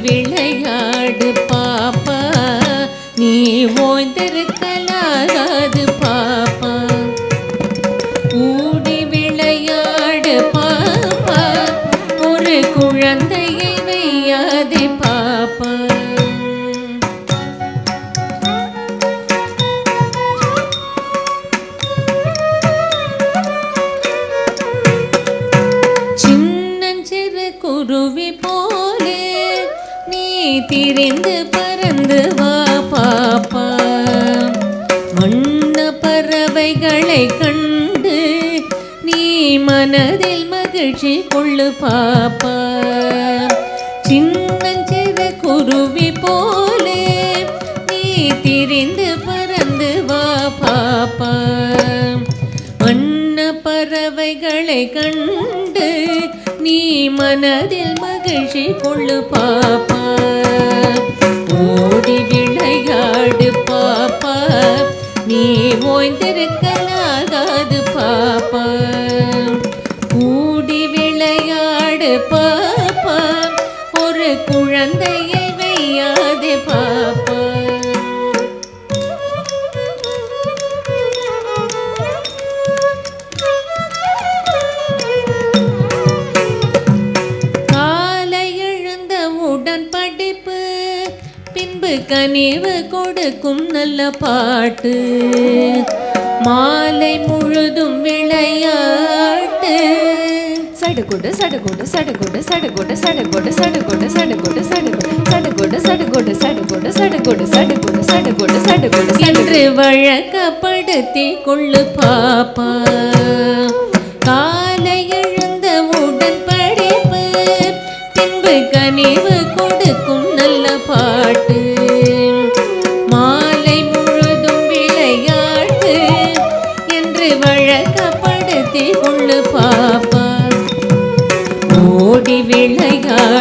விளையாடு பாப்பா. நீ ஓய்ந்திருக்கலாகாது பாப்பா. கூடி விளையாடு பாப்பா. ஒரு குழந்தையை வையாதே பாப்பா. சின்னஞ்சிறு குருவி போலே நீ திரிந்து பறந்து வா பாப்பா. வண்ண பறவைகளை கண்டு நீ மனதில் மகிழ்ச்சி கொள்ளு பாப்பா. சின்னஞ்சிறு குருவி போலே நீ திரிந்து பறந்து வா பாப்பா. வண்ண பறவைகளை கண்டு நீ மனதில் மகிழ்ச்சி கொள்ளு பாப்பா. ஓடி விளையாடு பாப்பா. நீ ஓய்ந்திருக்கலாகாது பாப்பா. கூடி விளையாடு பாப்பா. ஒரு குழந்தையை வையாதே பாப்பா. பின்பு கனிவு கொடுக்கும் நல்ல பாட்டு மாலை முழுதும் விளையாட்டு சடுகுடு சடுகுடு சடுகுடு சடுகுடு சடுகுடு சடுகுடு சடுகுடு சடுகுடு சடுகுடு சடுகுடு சடுகுடு சடுகுடு சடுகுடு சடுகுடு என்று வழக்கப்படுத்தி கொள்ளு பாப்பா காலை எழுந்த உடன் படிப்பு பின்பு கனிவு கொடுக்கும்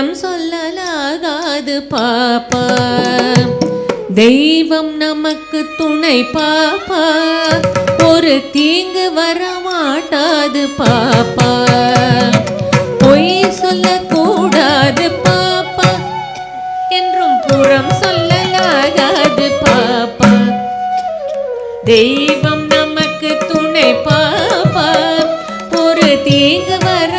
குற்றம் சொல்லலாகாது பாப்பா. தெய்வம் நமக்கு துணை பாப்பா. ஒரு தீங்கு வர மாட்டாது பாப்பா. பொய் சொல்லக்கூடாது பாப்பா. என்றும் புறம் சொல்லலாகாது பாப்பா. தெய்வம் நமக்கு துணை பாப்பா. ஒரு தீங்கு வர